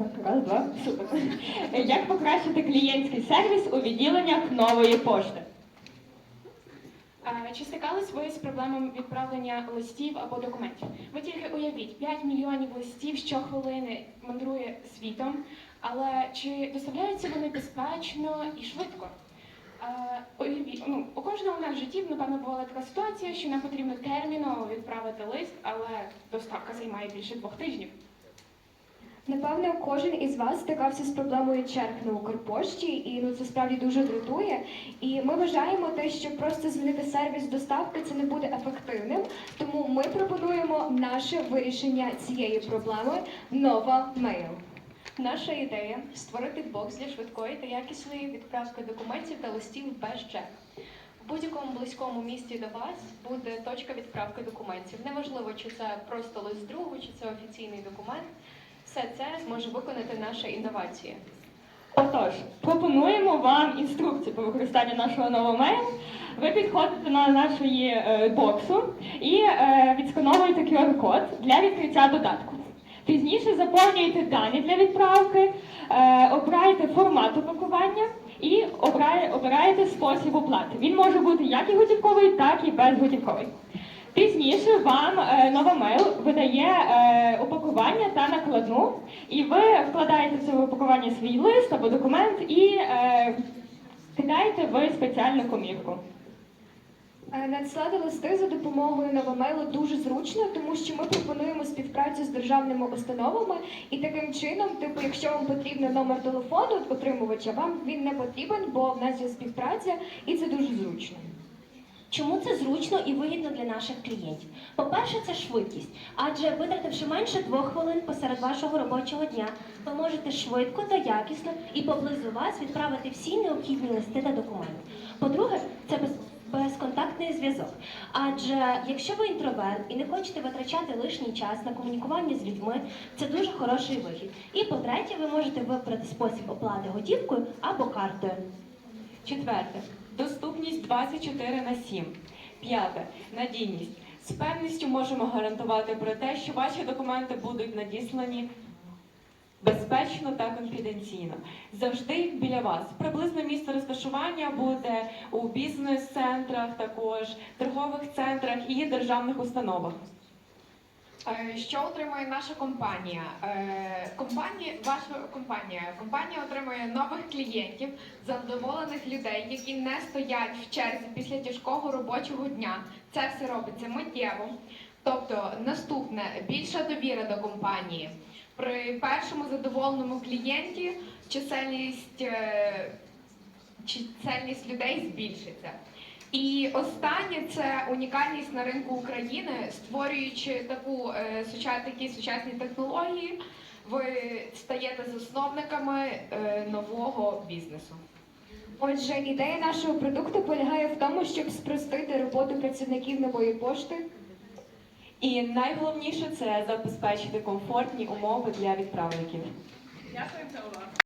Раз, два, супер. Як покращити клієнтський сервіс у відділеннях нової пошти? Чи стикались ви з проблемами відправлення листів або документів? Ви тільки уявіть, 5 мільйонів листів щохвилини мандрує світом, але чи доставляються вони безпечно і швидко? Уявіть, ну, у кожного нас в житті, напевно, була така ситуація, що нам потрібно терміново відправити лист, але доставка займає більше двох тижнів. Напевне, кожен із вас стикався з проблемою черг на Укрпошті, і ну це справді дуже дратує. І ми вважаємо те, що просто змінити сервіс доставки це не буде ефективним. Тому ми пропонуємо наше вирішення цієї проблеми нова мейл. Наша ідея створити бокс для швидкої та якісної відправки документів та листів без чек. В будь-якому близькому місті до вас буде точка відправки документів. Неважливо, чи це просто лист другу, чи це офіційний документ. Все це зможе виконати наша інновація. Отож, пропонуємо вам інструкцію по використанню нашого нового мейлу. Ви підходите на нашої е, боксу і е, відскановуєте QR-код для відкриття додатку. Пізніше заповнюєте дані для відправки, е, обираєте формат упакування і обираєте спосіб оплати. Він може бути як і готівковий, так і безготівковий. Пізніше вам е, Новомейл видає е, упакування та накладну, і ви вкладаєте в це упакування свій лист або документ і е, кидаєте в спеціальну комірку. Надсилати листи за допомогою новомейлу дуже зручно, тому що ми пропонуємо співпрацю з державними установами, і таким чином, типу, якщо вам потрібен номер телефону отримувача, вам він не потрібен, бо в нас є співпраця, і це дуже зручно. Чому це зручно і вигідно для наших клієнтів? По-перше, це швидкість, адже витративши менше двох хвилин посеред вашого робочого дня, ви можете швидко та якісно і поблизу вас відправити всі необхідні листи та документи. По-друге, це без, безконтактний зв'язок. Адже якщо ви інтроверт і не хочете витрачати лишній час на комунікування з людьми, це дуже хороший вихід. І по-третє, ви можете вибрати спосіб оплати готівкою або картою. Четверте. Доступність 24 на 7. П'яте. Надійність. З певністю можемо гарантувати про те, що ваші документи будуть надіслані безпечно та конфіденційно. Завжди біля вас. Приблизно місце розташування буде у бізнес-центрах, також торгових центрах і державних установах. Е, Що отримує наша компанія? Е, Компанія, ваша компанія, компанія отримує нових клієнтів, задоволених людей, які не стоять в черзі після тяжкого робочого дня. Це все робиться миттєво. Тобто, наступне більша довіра до компанії. При першому задоволеному клієнті чисельність, е, чисельність людей збільшиться. І останнє це унікальність на ринку України, створюючи таку е, такі сучасні технології, ви стаєте засновниками е, нового бізнесу. Отже, ідея нашого продукту полягає в тому, щоб спростити роботу працівників нової пошти. І найголовніше це забезпечити комфортні умови для відправників. Дякую за увагу.